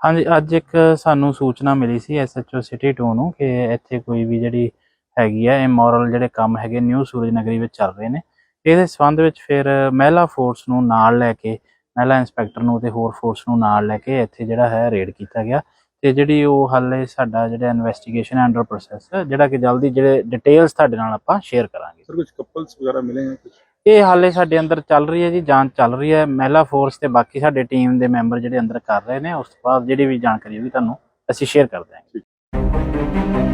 ਹਾਂਜੀ, ਅੱਜ ਇੱਕ ਸਾਨੂੰ ਸੂਚਨਾ ਮਿਲੀ ਸੀ ਐਸਐਚਓ ਸਿਟੀ ਟੂ ਨੂੰ ਕਿ ਇੱਥੇ ਕੋਈ ਵੀ ਜਿਹੜੀ ਹੈਗੀ ਆ ਇਮੋਰਲ ਜਿਹੜੇ ਕੰਮ ਹੈਗੇ ਨਿਊ ਸੂਰਜ ਨਗਰੀ ਵਿੱਚ ਚੱਲ ਰਹੇ ਨੇ। ਇਹਦੇ ਸੰਬੰਧ ਵਿੱਚ ਫਿਰ ਮਹਿਲਾ ਫੋਰਸ ਨੂੰ ਨਾਲ ਲੈ ਕੇ, ਮਹਿਲਾ ਇੰਸਪੈਕਟਰ ਨੂੰ ਤੇ ਹੋਰ ਫੋਰਸ ਨੂੰ ਨਾਲ ਲੈ ਕੇ ਇੱਥੇ ਜਿਹੜਾ ਹੈ ਰੇਡ ਕੀਤਾ ਗਿਆ ਤੇ ਜਿਹੜੀ ਉਹ ਹਾਲੇ ਸਾਡਾ ਜਿਹੜਾ ਇਨਵੈਸਟੀਗੇਸ਼ਨ ਅੰਡਰ ਪ੍ਰੋਸੈਸ ਜਿਹੜਾ ਕਿ ਜਲਦੀ ਜਿਹੜੇ ਡਿਟੇਲਸ ਤੁਹਾਡੇ ਨਾਲ ਆਪਾਂ ਸ਼ੇਅਰ ਕਰਾਂਗੇ। ਸਰ ਕੁਝ ਕਪਲਸ ਵਗੈਰਾ ਮਿਲੇ ਹਨ ਕੁਝ ਇਹ ਹਾਲੇ ਸਾਡੇ ਅੰਦਰ ਚੱਲ ਰਹੀ ਹੈ ਜੀ, ਜਾਂਚ ਚੱਲ ਰਹੀ ਹੈ। ਮਹਿਲਾ ਫੋਰਸ ਤੇ ਬਾਕੀ ਸਾਡੇ ਟੀਮ ਦੇ ਮੈਂਬਰ ਜਿਹੜੇ ਅੰਦਰ ਕਰ ਰਹੇ ਨੇ, ਉਸ ਤੋਂ ਬਾਅਦ ਜਿਹੜੀ ਵੀ ਜਾਣਕਾਰੀ ਹੋਈ ਤੁਹਾਨੂੰ ਅਸੀਂ ਸ਼ੇਅਰ ਕਰ ਦਿਆਂਗੇ।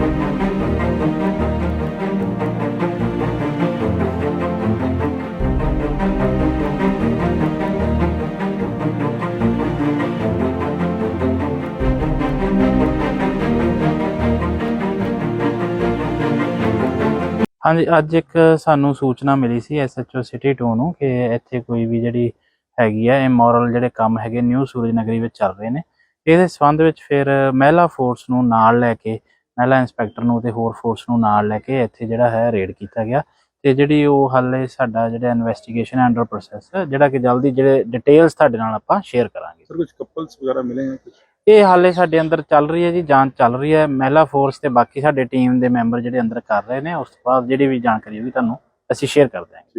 ਹਾਂਜੀ, ਅੱਜ ਇੱਕ ਸਾਨੂੰ ਸੂਚਨਾ ਮਿਲੀ ਸੀ ਐਸਐਚਓ ਸਿਟੀ 2 ਨੂੰ ਕਿ ਇੱਥੇ ਕੋਈ ਵੀ ਜਿਹੜੀ ਹੈਗੀ ਹੈ ਇਮੋਰਲ ਜਿਹੜੇ ਕੰਮ ਹੈਗੇ ਨਿਊ ਸੂਰਜ ਨਗਰੀ ਵਿੱਚ ਚੱਲ ਰਹੇ ਨੇ। ਇਹਦੇ ਸੰਬੰਧ ਵਿੱਚ ਫਿਰ ਮਹਿਲਾ ਫੋਰਸ ਨੂੰ ਨਾਲ ਲੈ ਕੇ, ਮਹਿਲਾ ਇੰਸਪੈਕਟਰ ਨੂੰ ਤੇ ਹੋਰ ਫੋਰਸ ਨੂੰ ਨਾਲ ਲੈ ਕੇ ਇੱਥੇ ਜਿਹੜਾ ਹੈ ਰੇਡ ਕੀਤਾ ਗਿਆ ਤੇ ਜਿਹੜੀ ਉਹ ਹਾਲੇ ਸਾਡਾ ਜਿਹੜਾ ਇਨਵੈਸਟੀਗੇਸ਼ਨ ਅੰਡਰ ਪ੍ਰੋਸੈਸ ਜਿਹੜਾ ਕਿ ਜਲਦੀ ਜਿਹੜੇ ਡਿਟੇਲਸ ਤੁਹਾਡੇ ਨਾਲ ਆਪਾਂ ਸ਼ੇਅਰ ਕਰਾਂਗੇ। ਸਰ ਕੁਝ ਕਪਲਸ ਵਗੈਰਾ ਮਿਲੇ ਜਾਂ ਕੁਝ ਇਹ ਹਾਲੇ ਸਾਡੇ ਅੰਦਰ ਚੱਲ ਰਹੀ ਹੈ ਜੀ, ਜਾਂਚ ਚੱਲ ਰਹੀ ਹੈ। ਮਹਿਲਾ ਫੋਰਸ ਤੇ ਬਾਕੀ ਸਾਡੇ ਟੀਮ ਦੇ ਮੈਂਬਰ ਜਿਹੜੇ ਅੰਦਰ ਕਰ ਰਹੇ ਨੇ, ਉਸ ਤੋਂ ਬਾਅਦ ਜਿਹੜੀ ਵੀ ਜਾਣਕਾਰੀ ਹੋਈ ਤੁਹਾਨੂੰ ਅਸੀਂ ਸ਼ੇਅਰ ਕਰ ਦਿਆਂਗੇ।